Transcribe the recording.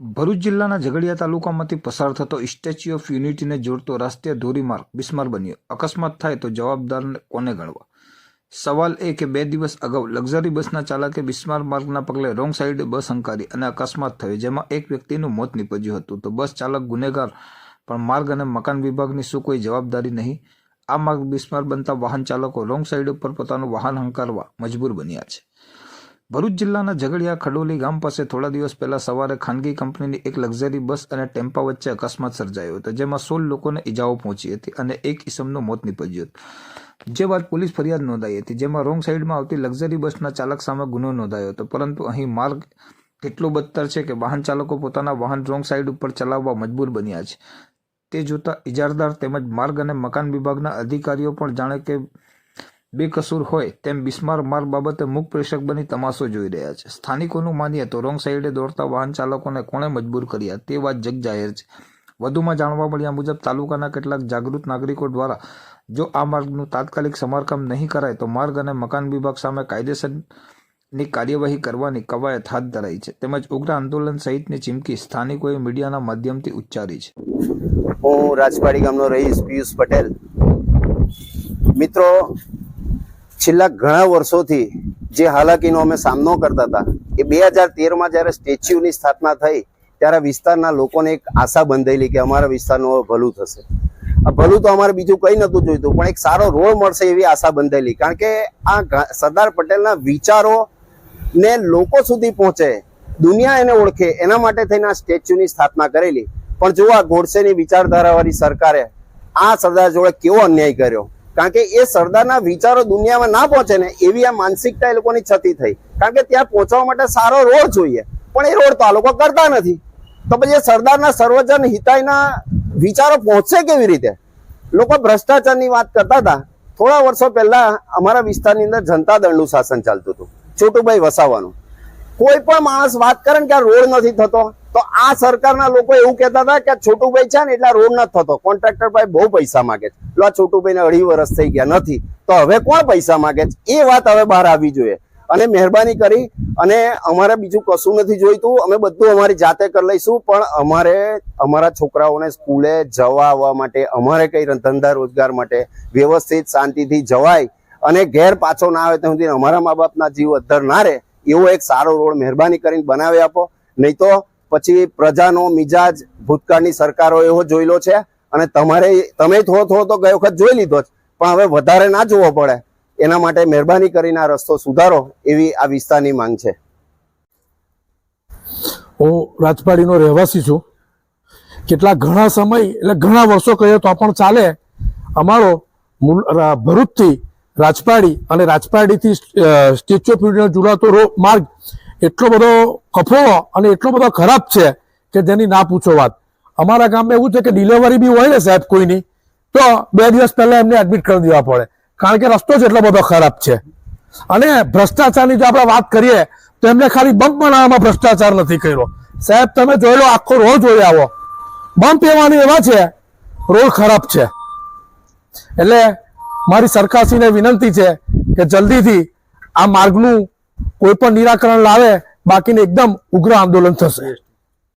ભરૂચ જિલ્લાના ઝઘડિયા તાલુકામાંથી પસાર થતો સ્ટેચ્યુ ઓફ યુનિટીને જોડતો રાષ્ટ્રીય ધોરીમાર્ગ બિસ્માર બન્યો. અકસ્માત થાય તો જવાબદારને કોને ગણવા સવાલ એ કે બે દિવસ અગાઉ લક્ઝરી બસના ચાલકે બિસ્માર માર્ગના પગલે રોંગ સાઈડે બસ હંકારી અને અકસ્માત થયો, જેમાં એક વ્યક્તિનું મોત નીપજ્યું હતું. તો બસ ચાલક ગુનેગાર, પણ માર્ગ અને મકાન વિભાગની શું કોઈ જવાબદારી નહીં? આ માર્ગ બિસ્માર બનતા વાહન ચાલકો રોંગ સાઈડ ઉપર પોતાનું વાહન હંકારવા મજબૂર બન્યા છે. ભરૂચ જિલ્લાના ઝઘડિયા ખડોલી ગામ પાસે થોડા દિવસ પહેલા સવારે ખાનગી કંપનીની એક લક્ઝરી બસ અને ટેમ્પા વચ્ચે અકસ્માત સર્જાયો હતો, જેમાં સોળ લોકોને ઈજાઓ પહોંચી હતી અને એક ઇસમનું મોત નીપજ્યું હતું. જે બાદ પોલીસ ફરિયાદ નોંધાઈ હતી, જેમાં રોંગ સાઈડમાં આવતી લક્ઝરી બસના ચાલક સામે ગુનો નોંધાયો હતો, પરંતુ અહીં માર્ગ એટલો બદતર છે કે વાહન ચાલકો પોતાના વાહન રોંગ સાઈડ ઉપર ચલાવવા મજબૂર બન્યા છે. તે જોતા ઇજારદાર તેમજ માર્ગ અને મકાન વિભાગના અધિકારીઓ પણ જાણે કે બેકસૂર હોય તેમ બિસ્માર માર્ગ બાબતે મુખ પ્રેક્ષક બની તમાશો જોઈ રહ્યા છે. સ્થાનિકોનું માનીએ તો રોંગ સાઈડે દોડતા વાહન ચાલકોને કોણે મજબૂર કર્યા? તે વાત જગ જાહેર છે. વધુમાં જાણવા મળ્યા મુજબ, તાલુકાના કેટલાક જાગૃત નાગરિકો દ્વારા જો આ માર્ગનું તાત્કાલિક સમારકામ નહીં કરાય, તો માર્ગ અને મકાન વિભાગ સામે કાયદેસરની કાર્યવાહી કરવાની કવાયત હાથ ધરાઈ છે. તેમજ ઉગ્ર આંદોલન સહિતની ચીમકી સ્થાનિકોએ મીડિયાના માધ્યમથી ઉચ્ચારી છે. હું રાજપાડી ગામનો રહીશ પિયુષ પટેલ. મિત્રો છેલ્લા ઘણા વર્ષોથી જે હાલાકીનો અમે સામનો કરતા હતા, એ બે હજાર તેરમાં જ્યારે સ્ટેચ્યુની સ્થાપના થઈ, ત્યારે વિસ્તારના લોકોને એક આશા બંધાયેલી કે અમારા વિસ્તારનું ભલું થશે. ભલું તો અમારે બીજું કંઈ નહોતું જોઈતું, પણ એક સારો રોડ મળશે એવી આશા બંધાયેલી. કારણ કે આ સરદાર પટેલના વિચારો ને લોકો સુધી પહોંચે, દુનિયા એને ઓળખે, એના માટે થઈને આ સ્ટેચ્યુની સ્થાપના કરેલી. પણ જો આ ગોડસેની વિચારધારાવાળી સરકારે આ સરદાર જોડે કેવો અન્યાય કર્યો? કારણ કે એ સરદારના વિચારો દુનિયામાં ના પહોંચે ને એવી આ માનસિકતા એ લોકોની છતી થઈ. કારણ કે ત્યાં પહોંચવા માટે સારો રોડ જોઈએ. પણ એ રોડ તો આ લોકો કરતા નથી. તો પછી એ સરદારના સર્વજન હિતાયના વિચારો પહોંચશે કેવી રીતે? લોકો ભ્રષ્ટાચારની વાત કરતા હતા. થોડા વર્ષો પહેલા અમારા વિસ્તારની અંદર જનતા દળનું શાસન ચાલતું હતું. છોટુભાઈ વસાવાનું. કોઈ પણ માણસ વાત કરે ને કે આ રોડ નથી થતો. તો આ સરકારના લોકો એવું કહેતા હતા કે છોટુભાઈ છે ને એટલે રોડ નથી થતો. કોન્ટ્રાક્ટર ભાઈ બહુ પૈસા માંગે છે. એટલે આ છોટુભાઈને અઢી વર્ષ થઈ ગયા નથી. તો હવે કોણ પૈસા માંગે છે? એ વાત હવે બહાર આવવી જોઈએ. અને મહેરબાની કરી અને અમારે બીજું કશું નથી જોઈતું. અમે બધું અમારી જાતે કરી લઈશું, પણ અમારે, અમારા છોકરાઓને સ્કૂલે જવા આવવા માટે, અમારે કઈ ધંધા રોજગાર માટે વ્યવસ્થિત શાંતિથી જવાય અને ઘેર પાછો ના આવે ત્યાં સુધી અમારા મા બાપના જીવ અધ્ધર ના રહે, એવો એક સારો રોડ મહેરબાની કરીને બનાવી આપો. નહીં તો પછી પ્રજાનો મિજાજ ભૂતકાળની સરકારો એવો જોયેલો છે અને તમારે તમે થો થો તો ગઈ વખત જોઈ લીધો જ. પણ હવે વધારે ના જોવો પડે. એના માટે મહેરબાની કરીને આ રસ્તો સુધારો એવી આ વિસ્તારની માંગ છે. હું રાજપાડીનો રહેવાસી છું. કેટલા ઘણા સમય એટલે ઘણા વર્ષો કહીએ તો પણ ચાલે. અમારો ભરૂચથી રાજપાડી અને રાજપાડીથી સ્ટેચ્યુ ઓફ યુનિટી જોડાતો માર્ગ એટલો બધો કફોળો અને એટલો બધો ખરાબ છે કે જેની ના પૂછો વાત. અમારા ગામમાં એવું છે કે ડિલિવરી બી હોય ને સાહેબ કોઈની, તો બે દિવસ પહેલા એમને એડમિટ કરી દેવા પડે. કારણ કે રસ્તો જ એટલો બધો ખરાબ છે. અને ભ્રષ્ટાચારની જો આપણે વાત કરીએ, તો એમને ખાલી બમ્પ બનાવવામાં ભ્રષ્ટાચાર નથી કર્યો. સાહેબ, તમે જોઈ લો, આખો રોડ જોઈ આવો. બમ્પ એવાની એવા છે, રોડ ખરાબ છે. એટલે મારી સરકારશ્રીને વિનંતી છે કે જલ્દીથી આ માર્ગનું કોઈ પણ નિરાકરણ લાવે બાકીને એકદમ ઉગ્ર આંદોલન થશે.